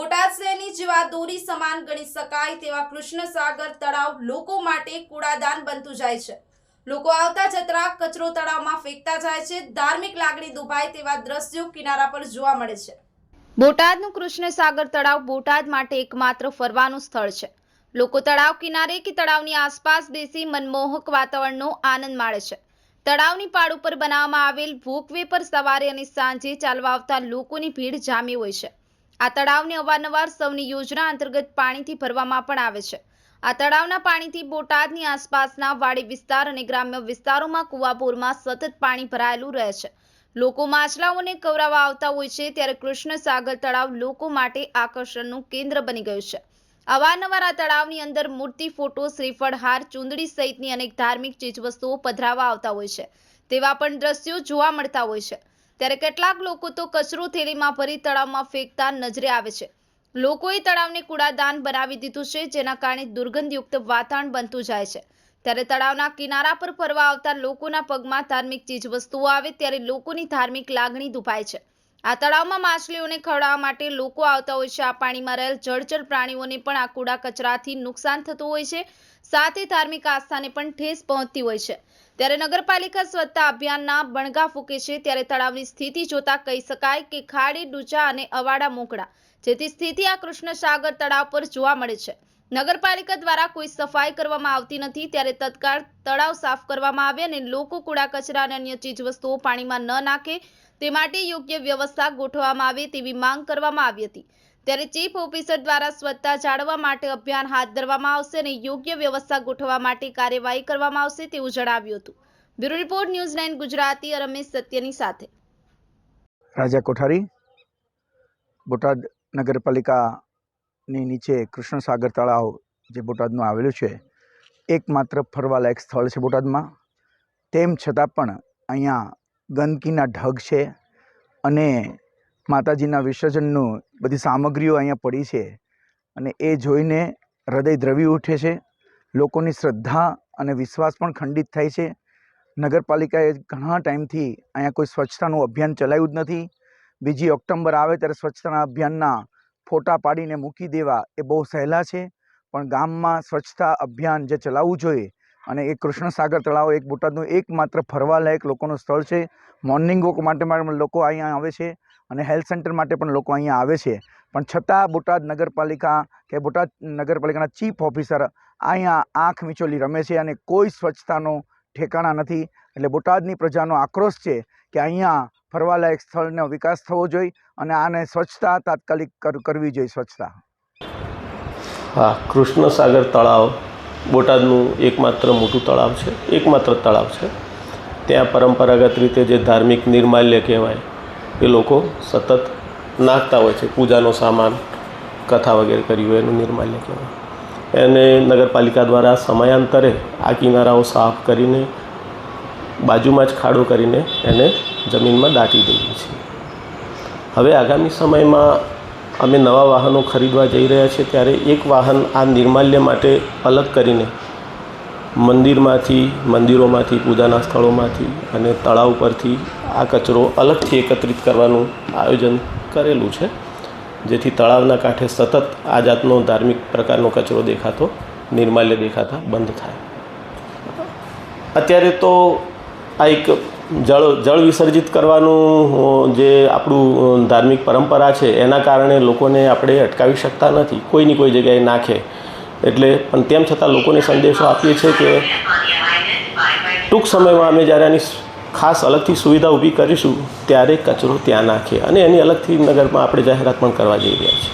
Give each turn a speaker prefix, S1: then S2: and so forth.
S1: બોટાદ શહેરની જેવા દોરી સમાન ગણી શકાય તેવા કૃષ્ણસાગર તળાવ લોકો માટે કૂડાદાન બનતું જાય છે. લોકો આવતા જતા કચરો તળાવમાં ફેંકતા જાય છે. ધાર્મિક લાગણી દુભાય તેવા દ્રશ્યો કિનારા પર જોવા મળે છે. બોટાદનું કૃષ્ણસાગર તળાવ બોટાદ માટે એકમાત્ર ફરવાનું સ્થળ છે. લોકો તળાવ કિનારે કે તળાવની આસપાસ બેસી મનમોહક વાતાવરણનો આનંદ માણે છે. તળાવની પાડ ઉપર બનાવવામાં આવેલ ભૂકવે પર સવારે અને સાંજે ચાલવા આવતા લોકોની ભીડ જામી હોય છે. આ તળાવને અવારનવાર સૌની યોજના અંતર્ગત પાણીથી ભરવામાં પણ આવે છે. આ તળાવના પાણીથી બોટાદની આસપાસના વાડી વિસ્તાર અને ગ્રામ્ય વિસ્તારોમાં કુવાપોરમાં સતત પાણી ભરાયેલું રહે છે. લોકો માછલાઓને કવરાવા આવતા હોય છે ત્યારે કૃષ્ણસાગર તળાવ લોકો માટે આકર્ષણનું કેન્દ્ર બની ગયું છે. અવારનવાર આ તળાવની અંદર મૂર્તિ, ફોટો, શ્રીફળ, હાર, ચુંદડી સહિતની અનેક ધાર્મિક ચીજવસ્તુઓ પધરાવા આવતા હોય છે. તેવા પણ દ્રશ્યો જોવા મળતા હોય છે. ત્યારે કેટલાક લોકો તો કચરો થેલીમાં ભરી તળાવમાં ફેંકતા નજરે આવે છે. લોકોએ તળાવને કૂડાદાન બનાવી દીધું છે, જેના કારણે દુર્ગંધયુક્ત વાતાવરણ બનતું જાય છે. ત્યારે તળાવના કિનારા પર ફરવા આવતા લોકોના પગમાં ધાર્મિક ચીજવસ્તુઓ આવે, ત્યારે લોકોની ધાર્મિક લાગણી દુભાય છે. આ તળાવમાં માછલીઓને ખવડાવવા માટે લોકો આવતા હોય છે. આ પાણીમાં રહેલ જળચર પ્રાણીઓને પણ આ કૂડા કચરાથી નુકસાન થતું હોય છે. સાથે ધાર્મિક આસ્થાને પણ ઠેસ પહોંચતી હોય છે. ત્યારે નગરપાલિકા સ્વચ્છતા અભિયાનના બણગા ફૂકે છે. ત્યારે તળાવની સ્થિતિ જોતા કહી શકાય કે ખાડી, ડૂચા અને અવાડા મોકળા, જેથી સ્થિતિ આ કૃષ્ણસાગર તળાવ પર જોવા મળે છે. નગરપાલિકા દ્વારા કોઈ સફાઈ કરવામાં આવતી નથી. ત્યારે તત્કાળ તળાવ સાફ કરવામાં આવે અને લોકો કૂડા કચરા અને અન્ય ચીજવસ્તુઓ પાણીમાં ન નાખે. તે માટે યોગ્ય વ્યવસ્થા ગોઠવવામાં આવે તેવી માંગ કરવામાં આવી હતી. ત્યારે ચીફ ઓફિસર દ્વારા સ્વચ્છતા જાળવવા માટે અભિયાન હાથ ધરવામાં આવશે અને યોગ્ય વ્યવસ્થા ગોઠવવા માટે કાર્યવાહી કરવામાં આવશે તેવું જણાવ્યું હતું. Bureau report, news nine Gujarati, Ramesh સત્યની સાથે.
S2: રાજા કોઠારી, બોટાદ નગરપાલિકાની નીચે કૃષ્ણસાગર તળાવ જે બોટાદનું આવેલું છે, એકમાત્ર ફરવાલાયક સ્થળ છે બોટાદમાં. તેમ છતાં પણ અહીંયા ગંદકીના ઢગ છે અને માતાજીના વિસર્જનનું બધી સામગ્રીઓ અહીંયા પડી છે. અને એ જોઈને હૃદય દ્રવી ઉઠે છે. લોકોની શ્રદ્ધા અને વિશ્વાસ પણ ખંડિત થાય છે. નગરપાલિકાએ ઘણા ટાઈમથી અહીંયા કોઈ સ્વચ્છતાનું અભિયાન ચલાવ્યું જ નથી. બીજી ઓક્ટોબર આવે ત્યારે સ્વચ્છતાના અભિયાનના ફોટા પાડીને મૂકી દેવા એ બહુ સહેલા છે. પણ ગામમાં સ્વચ્છતા અભિયાન જે ચલાવવું જોઈએ અને એ કૃષ્ણસાગર તળાવ એક બોટાદનું એકમાત્ર ફરવાલાયક લોકોનું સ્થળ છે. મોર્નિંગ વોક માટે પણ લોકો અહીંયા આવે છે અને હેલ્થ સેન્ટર માટે પણ લોકો અહીંયા આવે છે. પણ છતાં બોટાદ નગરપાલિકા કે બોટાદ નગરપાલિકાના ચીફ ઓફિસર અહીંયા આંખ મીચોલી રમે છે અને કોઈ સ્વચ્છતાનો ઠેકાણા નથી. એટલે બોટાદની પ્રજાનો આક્રોશ છે કે અહીંયા ફરવાલાયક સ્થળનો વિકાસ થવો જોઈએ અને આને સ્વચ્છતા તાત્કાલિક કરવી જોઈએ સ્વચ્છતા.
S3: હા કૃષ્ણસાગર તળાવ બોટાદનું એકમાત્ર મોટું તળાવ છે, એકમાત્ર તળાવ છે. ત્યાં પરંપરાગત રીતે જે ધાર્મિક નિર્માલ્ય કહેવાય, એ લોકો સતત નાખતા હોય છે, પૂજાનો સામાન, કથા વગેરે કરી હોય એનું નિર્માલ્ય કહેવાય. એને નગરપાલિકા દ્વારા સમયાંતરે આ કિનારાઓ સાફ કરીને, બાજુમાં જ ખાડો કરીને એને જમીનમાં દાટી દઈએ છીએ. હવે આગામી સમયમાં અમે નવા વાહનો ખરીદવા જઈ રહ્યા છીએ ત્યારે એક વાહન આ નિર્માલ્ય માટે અલગ કરીને મંદિરમાંથી, મંદિરોમાંથી, પૂજાના સ્થળોમાંથી અને તળાવ પરથી આ કચરો અલગથી એકત્રિત કરવાનું આયોજન કરેલું છે, જેથી તળાવના કાંઠે સતત આ જાતનો ધાર્મિક પ્રકારનો કચરો દેખાતો, નિર્માલ્ય દેખાતા બંધ થાય. અત્યારે તો આ એક જળ જળ વિસર્જિત કરવાનું જે આપણું ધાર્મિક પરંપરા છે, એના કારણે લોકોને આપણે અટકાવી શકતા નથી, કોઈની કોઈ જગ્યાએ નાખે. એટલે, પણ તેમ છતાં લોકોને સંદેશો આપીએ છીએ કે ટૂંક સમયમાં અમે જ્યારે આની ખાસ અલગથી સુવિધા ઊભી કરીશું, ત્યારે કચરો ત્યાં નાખીએ અને એની અલગથી નગરમાં આપણે જાહેરાત પણ કરવા જઈ રહ્યા છીએ.